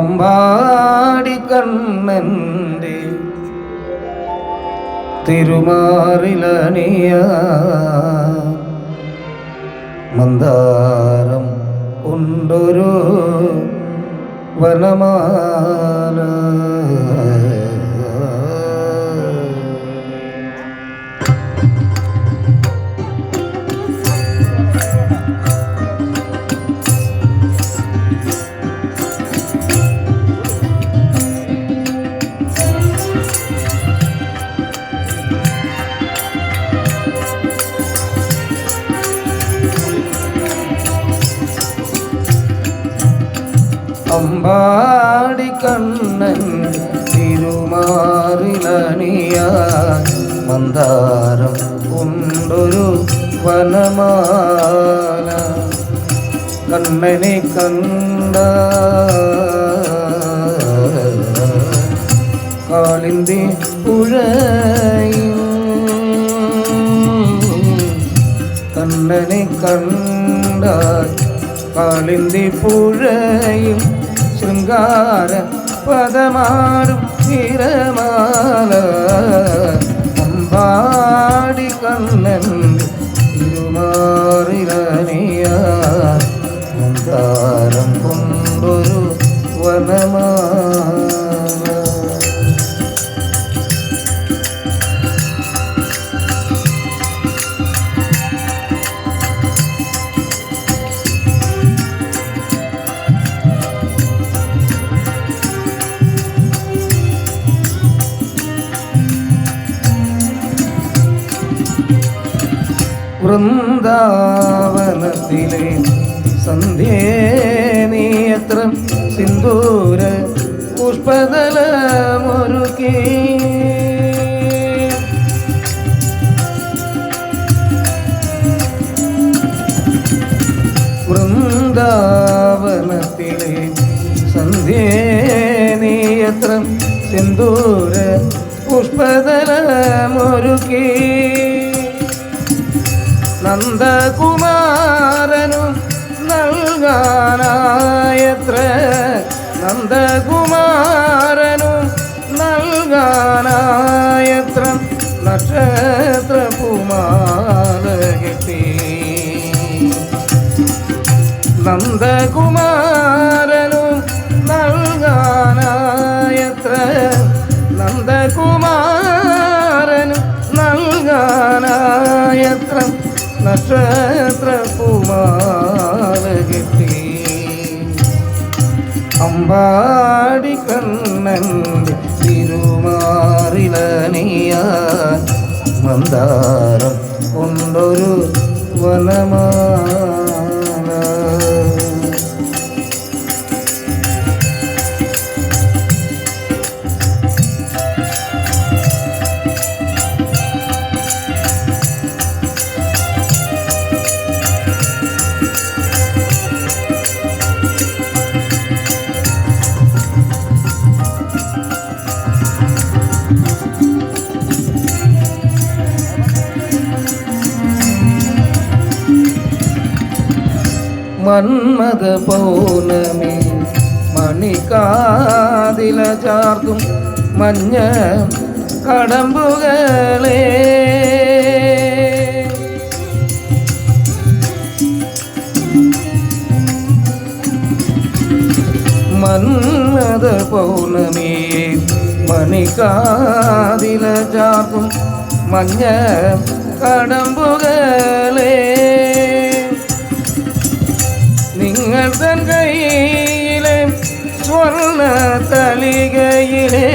അമ്പാടി കണ്ണന്റെ തിരുമാറിലണിയ മന്ദാരം കൊണ്ടൊരു വനമാല. അമ്പാടി കണ്ണൻ തിരുമാറിലണിയ. മന്ദാരം കൊണ്ടൊരു വനമാല കണ്ണനെ കണ്ട. കാളിന്തി പുഴ കണ്ണനെ കണ്ട കാളിന്തി പുഴയും ശൃംഗാര പദമാടും തിരമാല അമ്പാടി കണ്ണൻ വൃന്ദാവനത്തിലെ സന്ധ്യേനിയത്രം സിന്ദൂര പുഷ്പതലമൊരുക്കി വൃന്ദാവനത്തിലെ സന്ധ്യേനിയത്രം സിന്ദൂര പുഷ്പതലമൊരുക്കി നന്ദകുമാരനു നൽകാനായത്ര. നന്ദകുമാരനു നൽകാനായത്ര. നക്ഷത്ര പുമാല കിട്ടി. നന്ദകുമാരനു നക്ഷത്ര കുമാര അമ്പാടി കണ്ണന്റെ തിരുമാറിലണിയ മന്ദാരം കൊണ്ടൊരു വനമാല മന്മത പൗർണമി മണിക്കാതില ചാർത്തും മഞ്ഞ കടമ്പുകളെ. മന്മത പൗർണമി മണിക്കാതില ചാർത്തും മഞ്ഞ കടമ്പുകളെ. തൻ കയ്യിലെ സ്വർണ തലികയിലെ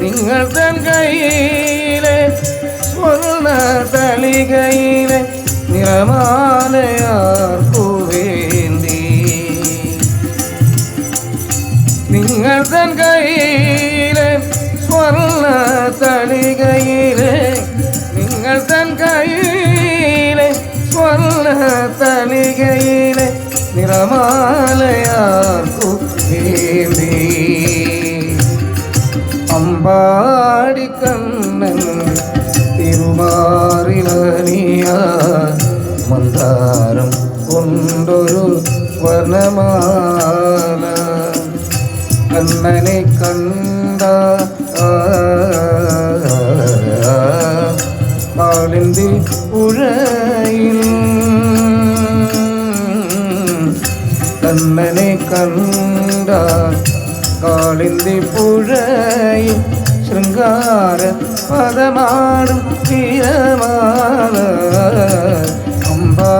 നിങ്ങൾ തൻ കയ്യിലെ സ്വർണ തളികയിലെ നിറമാലയാർക്കുവേണ്ടി. നിങ്ങൾ തൻ കയ്യിലെ സ്വർണ തളികയിലെ നിങ്ങൾ തൻ കയ്യിലെ സ്വർണ തലികയിലെ നിറമാലയാർക്കു വേണ്ടി അമ്പാടി കണ്ണൻ തിരുമാറിലനിയ മന്ദാരം കൊണ്ടൊരു വനമാല കണ്ണനെ കണ്ട കാളിന്തി കാളിന്തി പുഴയും ശൃംഗാര പദമാണ് തീരമാണ് അമ്പാ